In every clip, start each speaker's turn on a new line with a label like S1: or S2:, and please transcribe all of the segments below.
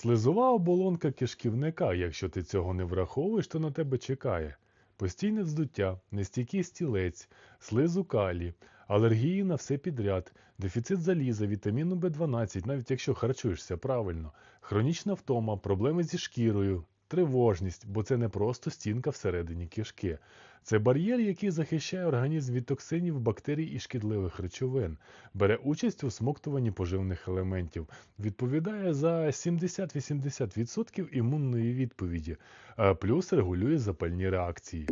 S1: Слизова оболонка кишківника, якщо ти цього не враховуєш, то на тебе чекає. Постійне вздуття, нестійкий стілець, слизу калі, алергії на все підряд, дефіцит заліза, вітаміну В12, навіть якщо харчуєшся правильно, хронічна втома, проблеми зі шкірою, тривожність, бо це не просто стінка всередині кишки. Це бар'єр, який захищає організм від токсинів, бактерій і шкідливих речовин, бере участь у смоктуванні поживних елементів, відповідає за 70-80% імунної відповіді, плюс регулює запальні реакції.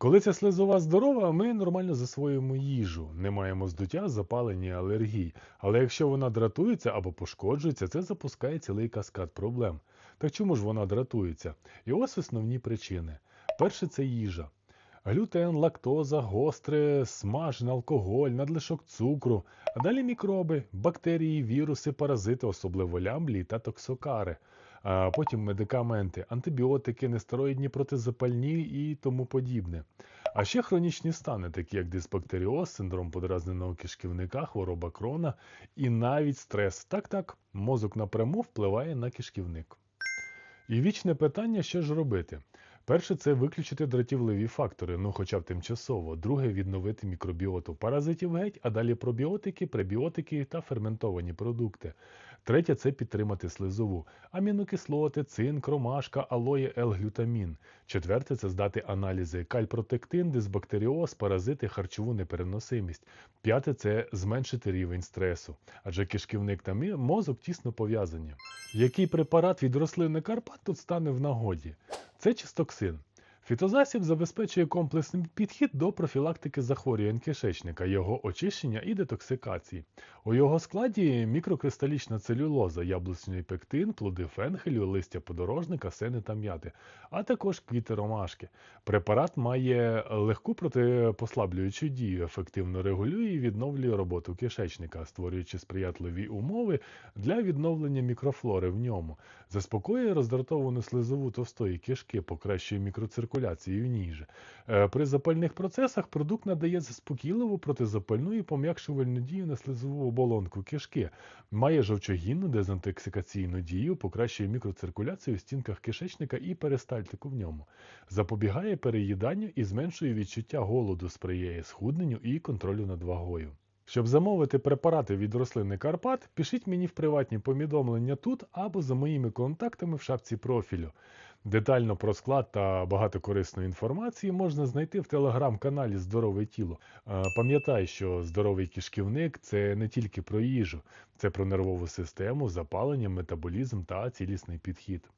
S1: Коли ця слизова здорова, ми нормально засвоюємо їжу, не маємо здуття, запалення, алергій. Але якщо вона дратується або пошкоджується, це запускає цілий каскад проблем. Так чому ж вона дратується? І ось основні причини. Перше це їжа. Глютен, лактоза, гостре, смажене, алкоголь, надлишок цукру, а далі мікроби, бактерії, віруси, паразити, особливо лямблі та токсокари. Потім медикаменти, антибіотики, нестероїдні протизапальні і тому подібне. А ще хронічні стани, такі як дисбактеріоз, синдром подразненого кишківника, хвороба крона і навіть стрес. Так-так, мозок напряму впливає на кишківник. І вічне питання, що ж робити? Перше, це виключити дратівливі фактори, ну хоча б тимчасово. Друге, відновити мікробіоту паразитів геть, а далі пробіотики, пребіотики та ферментовані продукти. Третє це підтримати слизову, амінокислоти, цинк, ромашка, алоє, L-глютамін. Четверте це здати аналізи кальпротектин, дисбактеріоз, паразити, харчову непереносимість. П'яте це зменшити рівень стресу, адже кишківник та мозок тісно пов'язані. Який препарат від рослини Карпат тут стане в нагоді? Це чистоксин. Фітозасіб забезпечує комплексний підхід до профілактики захворювань кишечника, його очищення і детоксикації. У його складі мікрокристалічна целюлоза, яблучний пектин, плоди фенхелю, листя подорожника, сени та м'яти, а також квіти ромашки. Препарат має легку протипослаблюючу дію, ефективно регулює і відновлює роботу кишечника, створюючи сприятливі умови для відновлення мікрофлори в ньому, заспокоює роздратовану слизову товстої кишки, покращує мікроциркуляцію ній же. Е, При запальних процесах продукт надає заспокійливу протизапальну і пом'якшувальну дію на слизову оболонку кишки, має жовчогінну дезінтоксикаційну дію, покращує мікроциркуляцію в стінках кишечника і перистальтику в ньому, запобігає переїданню і зменшує відчуття голоду, сприяє схудненню і контролю над вагою. Щоб замовити препарати від рослини Карпат, пишіть мені в приватні повідомлення тут або за моїми контактами в шапці профілю. Детально про склад та багато корисної інформації можна знайти в телеграм-каналі Здорове тіло. Пам'ятай, що здоровий кишківник це не тільки про їжу, це про нервову систему, запалення, метаболізм та цілісний підхід.